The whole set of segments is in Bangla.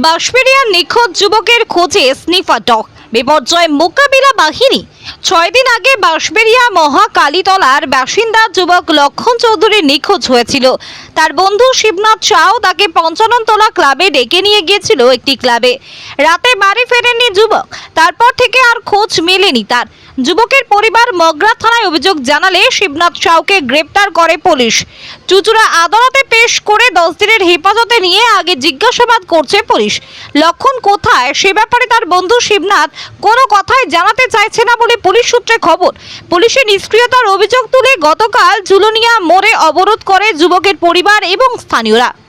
বাঁশবেড়িয়ার নিখোঁজ যুবকের খোঁজে স্নিফার ডগ বিপর্যয় মোকাবিলা বাহিনী। ছয় দিন আগে বাঁশবেড়িয়া মহাকালীতলার বাসিন্দা যুবক লক্ষণ চৌধুরী নিখোঁজ হয়েছিল। তার বন্ধু শিবনাথ সাউ তাকে পঞ্চাননতলা ক্লাবে ডেকে নিয়ে গিয়েছিল একটি ক্লাবে। রাতে বাড়ি ফেরেননি যুবক। তারপর থেকে আর খোঁজ মেলেনি তার। যুবকের পরিবার মগরা থানায় অভিযোগ জানালে শিবনাথ সাউকে গ্রেপ্তার করে পুলিশ। চুচুড়া আদালতে পেশ করে দশ দিনের হেফাজতে নিয়ে আগে জিজ্ঞাসাবাদ করছে পুলিশ। লক্ষণ কোথায়? সে ব্যাপারে তার বন্ধু শিবনাথ কোনো কথাই জানাতে চাইছে না বলে পুলিশ সূত্রে খবর। পুলিশের নিষ্ক্রিয়তার অভিযোগ তুলে গতকাল জুলুনিয়া মোড়ে অবরোধ করে যুবকের পরিবার এবং স্থানীয়রা।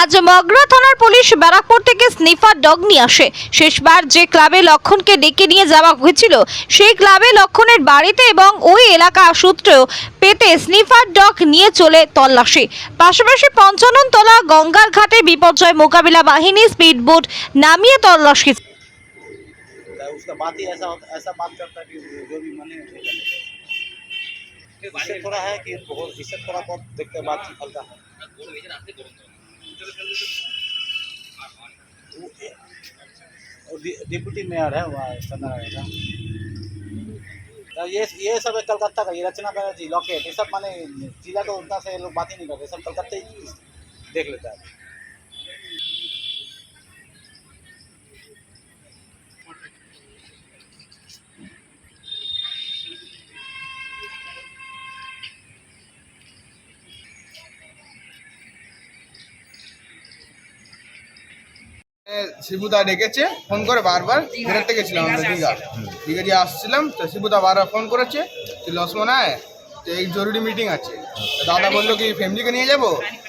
আজ মগরা থানার পুলিশ ব্যারাকপুর থেকে স্নিফার ডগ নিয়ে আসে শেষবার যে ক্লাবে লক্ষণকে ডেকে নিয়ে যাওয়া হয়েছিল সেই ক্লাবে লক্ষণের বাড়িতে এবং ওই এলাকা সূত্রেও পেতে স্নিফার ডগ নিয়ে চলে তল্লাশি পাশাপাশি পঞ্চাননতলা গঙ্গার ঘাটে বিপর্যয় মোকাবিলা বাহিনী স্পিডবোট নামিয়ে তল্লাশি तो उसका बात ही ऐसा होता ऐसा बात करता है कि वो जो भी मने वो कर लेता है। इससे थोड़ा है कि बहुत इससे थोड़ा बहुत देखते हैं बातचीत हल्का वो डिप्टी मेयर है वहाँ चंद्रनगर का। तो ये ये सब है कलकत्ता का, ये रचना कर बनर्जी, लॉकेट, ये सब माने जिला को उतना से लोग बात ही नहीं करते, सब कलकत्ता ही देख लेता है। শিবুদা ডেকেছে ফোন করে বারবার। বেরোতে গেছিলাম আমরা দীঘা। দীঘা দিয়ে আসছিলাম তো শিবুদা বারবার ফোন করেছে যে লক্ষ্মণ আয় তো এই জরুরি মিটিং আছে। দাদা বলল কি ফ্যামিলিকে নিয়ে যাব?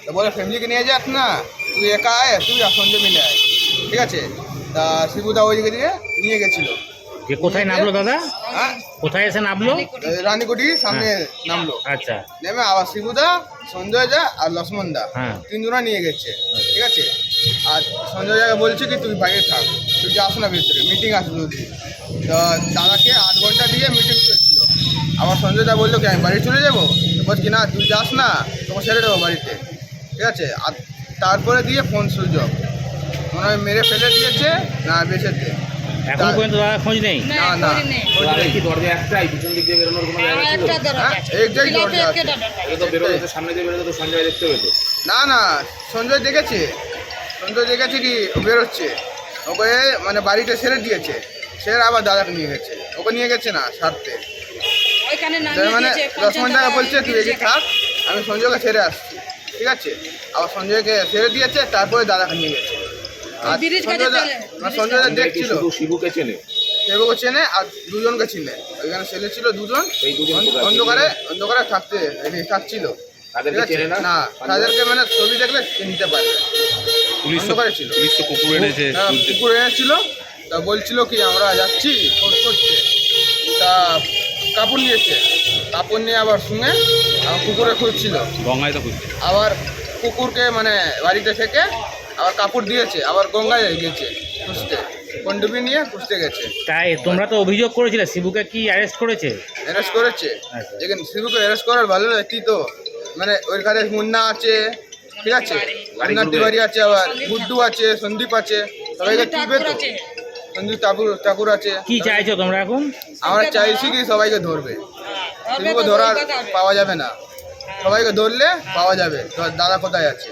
তো বলে ফ্যামিলিকে নিয়ে যাস না তুই একা আয় তুই আর সঞ্জয় মিলে আয়। ঠিক আছে? তা শিবুদা ওই দিকে নিয়ে গেছিল। যে কোথায় নামলো দাদা? হ্যাঁ? কোথায় এসে নামলো? রানীকুটি সামনে নামলো। আচ্ছা। নেমে আবার শিবুদা সঞ্জয় দা আর লক্ষ্মণ দা। হ্যাঁ। তিনজনা নিয়ে গেছে। ঠিক আছে? আর সঞ্জয় দাকে বলছে কি তুই বাইরে থাক তুই যাস না ভেতরে মিটিং আসবে তো দাদাকে আট ঘণ্টা দিয়ে মিটিং চলছিল। আবার সঞ্জয় দা বলল কি আমি বাড়ি চলে যাব? তো বলছি কি না তুই যাস না তোকে ছেড়ে দেবো বাড়িতে। ঠিক আছে? আর তারপরে দিয়ে ফোন সুইচ অফ মনে হয় মেরে ফেলে দিয়েছে না বেঁচেছে এখনও পর্যন্ত দাদা খোঁজ নেই? না না কি দরজা একটাই পিছন দিক দিয়ে বেরোনোর কোনো জায়গা ছিল? হ্যাঁ, একটাই দরজা আছে। তো বেরোলে সামনে দিয়ে বেরোলে তো সঞ্জয় দেখতে পেতো। না না সঞ্জয় দেখেছে। সঞ্জয় দেখেছে কি ও বেরোচ্ছে। ওকে মানে বাড়িতে ছেড়ে দিয়েছে। ছেড়ে আবার দাদাকে নিয়ে গেছে। ওকে নিয়ে গেছে না সারতে। মানে দশ মিনিট দাদা বলছে তুই এগিয়ে থাক আমি সঞ্জয়কে ছেড়ে আসছি। ঠিক আছে? আবার সঞ্জয়কে ছেড়ে দিয়েছে তারপরে দাদাকে নিয়ে গেছে। আর মানে দেখছিল। শিবুকে চেনে। সেবকে চেনে আর দুজনকে চিনে। ওইখানে ছেলে ছিল দুজন? অন্ধকারে অন্ধকারে থাকতে থাকছিল? না? তাদেরকে মানে ছবি দেখলে চিনতে পারবে। অন্ধকারে ছিল। পুলিশ তো কুকুর এনেছে হ্যাঁ, কুকুর এনেছিল তা বলছিল কি আমরা যাচ্ছি খোঁজ করছে। তা কাপড় নিয়েছে। কাপড় নিয়ে আবার শুনে আবার কুকুরে খুঁজছিল। গঙ্গায় তো খুঁজছে। আবার কুকুরকে মানে বাড়িতে থেকে আবার কাপড় দিয়েছে আবার গঙ্গায় গেছে খুঁজতে। পন্ডুবি নিয়ে খুঁজতে গেছে। তাই তোমরা তো অভিযোগ করেছিলে শিবুকে কি অ্যারেস্ট করেছে? অ্যারেস্ট করেছে। আচ্ছা। শিবুকে অ্যারেস্ট করার ভালো একটি তো। মানে ওইখানে মুন্না আছে ঠিক আছে? মুন্না তিওয়ারি আছে আবার গুড্ডু আছে সন্দীপ আছে সবাইকে টিপে তো। সন্দীপ ঠাকুর ঠাকুর আছে। কি চাইছো তোমরা এখন? আমরা চাইছি কি সবাইকে ধরবে। শিবুকে ধরার পাওয়া যাবে না। সবাইকে ধরলে পাওয়া যাবে। দাদা কোথায় আছে?